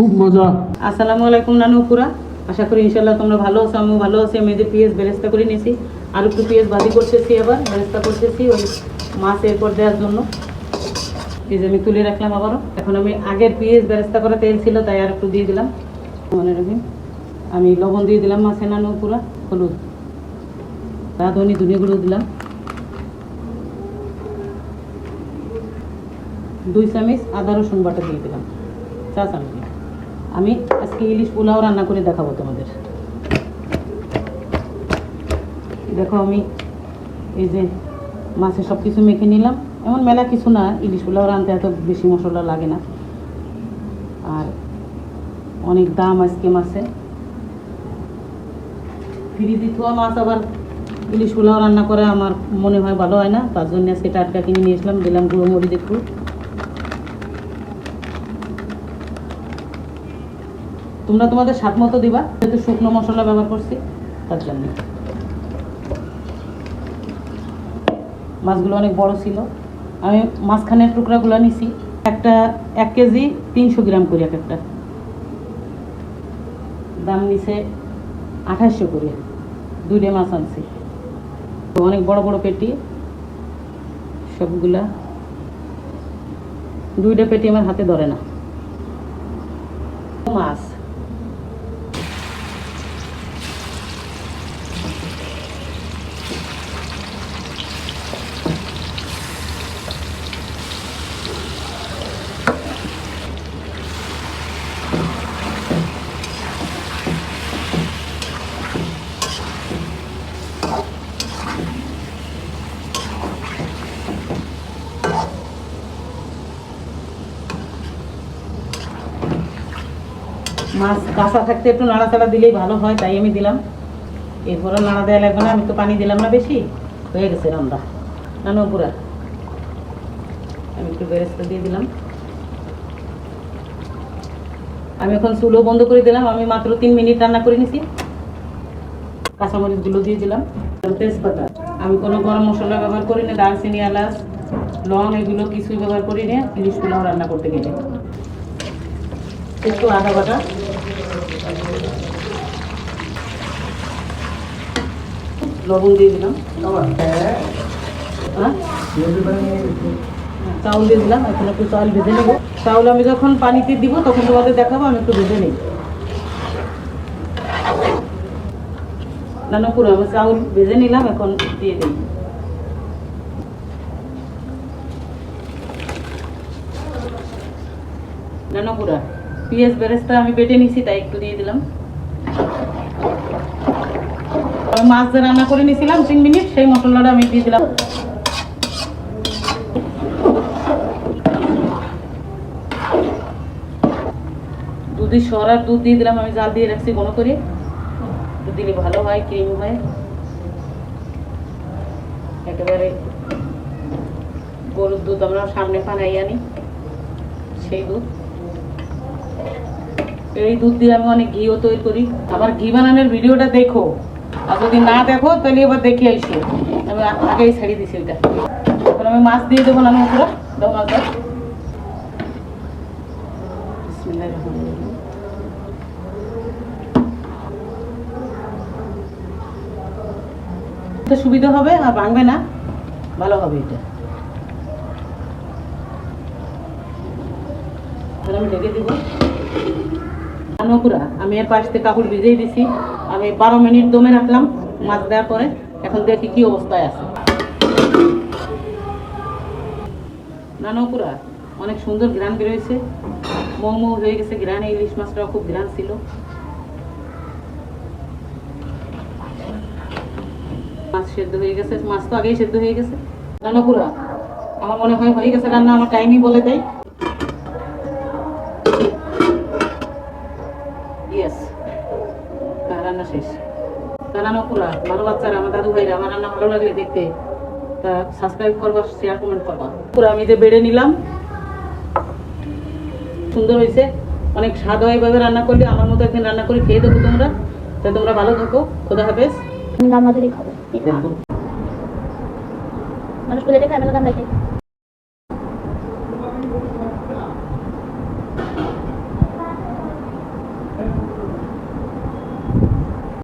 খুব মজা। আসসালামু আলাইকুম নানুপুরা আশা করি ইনশাল্লাহ তোমরা ভালো আছো, আমিও ভালো আছি। আমি যে পেঁয়াজ বেরেস্তা করে নিয়েছি, আর একটু পেঁয়াজ ভাজি করতেছি আবার, বেরেস্তা করতেছি ওই মাছ এরপর দেওয়ার জন্য। যে আমি তুলে রাখলাম আবারও। এখন আমি আগের পেঁয়াজ বেরেস্তা করা তেল ছিল, তাই আর একটু দিয়ে দিলাম। মনে রাখবেন, আমি লবণ দিয়ে দিলাম মাছে নানুপুরা হলুদ। রাঁধুনি ধনিয়াগুলো দিলাম। দুই চামচ আদা রসুন বাটা দিয়ে দিলাম। চা চামচ। আমি আজকে ইলিশ পোলাও রান্না করে দেখাবো তোমাদের। দেখো আমি এই যে মাছে সব কিছু মেখে নিলাম। এমন মেলা কিছু না, ইলিশ পোলাও রানতে এত বেশি মশলা লাগে না। আর অনেক দাম আজকে মাছে। ফ্রিজে থোয়া মাছ আবার ইলিশ পোলাও রান্না করে আমার মনে হয় ভালো হয় না, তার জন্য আজকে টাটকা কিনে নিয়ে এসলাম দিলাম গুঁড়ো মরিচ একটু। তোমরা তোমাদের স্বাদ মতো দিবা, যেহেতু শুকনো মশলা ব্যবহার করছি, তার জন্য। মাছগুলো অনেক বড় ছিল। আমি মাঝখানের টুকরাগুলো নিছি। একটা এক কেজি তিনশো গ্রাম করি এক একটা। দাম নিছে আঠাশশো করে। দুইটা মাছ আনছি। তো অনেক বড় বড় পেটি, সবগুলা। দুইটা পেটি আমার হাতে ধরে না। মাছ। মাছ কাঁচা থাকতে একটু নাড়াচাড়া দিলেই ভালো হয়, তাই আমি দিলাম। এরপরে নাড়া দেওয়া লাগবে না, আমি তো পানি দিলাম না বেশি। হয়ে গেছে রান্না, নানো পুরা। আমি একটু বেরেস্তা দিয়ে দিলাম। আমি এখন চুলো বন্ধ করে দিলাম, আমি মাত্র তিন মিনিট রান্না করে নিছি। কাঁচামরিচগুলো দিয়ে দিলাম। তেজপাতা, আমি কোনো গরম মশলা ব্যবহার করি না, দারচিনি, এলাচ, লং, এগুলো কিছুই ব্যবহার করি না পোলাও রান্না করতে গেলে। একটু আদা বাটা। লবণ দিয়ে দিলাম। হ্যাঁ? চাউল দিয়ে দিলাম, এখন একটু চাউল ভেজে নেব। চাউল আমি যখন পানিতে দিব, তখন তোমাদের দেখাবো, আমি একটু ভেজে নিই। না না, পুরো, আমি চাউল ভেজে নিলাম, এখন দিয়ে দিই। না না, পুরা। পেঁয়াজ বেরেস্তা আমি বেটে নিছি, তাই একটু দিয়ে দিলাম। মাছ দিয়ে রান্না করে নিয়েছিলাম, তিন মিনিট সেই মশলাটা আমি দিয়ে দিলাম। দুধি সরার দুধ দিয়ে দিলাম, আমি জাল দিয়ে রাখছি ঘন করে। দিলে ভালো হয়, ক্রিম হয়। একেবারে গরুর দুধ আমরা সামনে পানাই আনি, সেই দুধ। এই দুধ দিয়ে আমি অনেক ঘিও তৈরি করি। আমার ঘি বানানোর ভিডিওটা দেখো। আর যদি না দেখো, তাহলে এবার দেখে আইসি আমি আগেই ছাড়িয়ে দিছি ওইটা। এবার আমি মাছ দিয়ে দেবো না পুরো দাও মাছ দাও। সুবিধা হবে, আর ভাঙবে না। ভালো হবে এটা। আমি ঢেকে দিব। নকুরা আমি এর পাশ থেকে কাপড় ভিজেই দিছি। আমি বারো মিনিট দমে রাখলাম, মাছ দেওয়ার পরে। এখন দেখি কি অবস্থায় আছে। নানকুরা, অনেক সুন্দর ঘ্রাণ বেরোয়েছে মোমো হয়ে গেছে ঘ্রাণে, ইলিশ মাছটাও খুব ঘ্রাণ ছিল। মাছ সেদ্ধ হয়ে গেছে, মাছ তো আগেই সেদ্ধ হয়ে গেছে। নানকুরা, আমার মনে হয় হয়ে গেছে রান্না, আমার টাইমই বলে দেয়। ইয়েস রান্না শেষ। রান্না পুরা। ভালো বাচ্চারা আমার দাদু ভাইরা আমার রান্না ভালো লাগলে দেখতে। তা সাবস্ক্রাইব করবা শেয়ার কমেন্ট করবা। পুরা আমি যে বেড়ে নিলাম সুন্দর হয়েছে। অনেক স্বাদ হয় এইভাবে রান্না করলে। আমার মতো একদিন রান্না করে খেয়ে দেবো তোমরা। তাই তোমরা ভালো থাকো। খোদা হাফেজ। আমাদেরই খাব। মানুষ বলে বললাম দেখে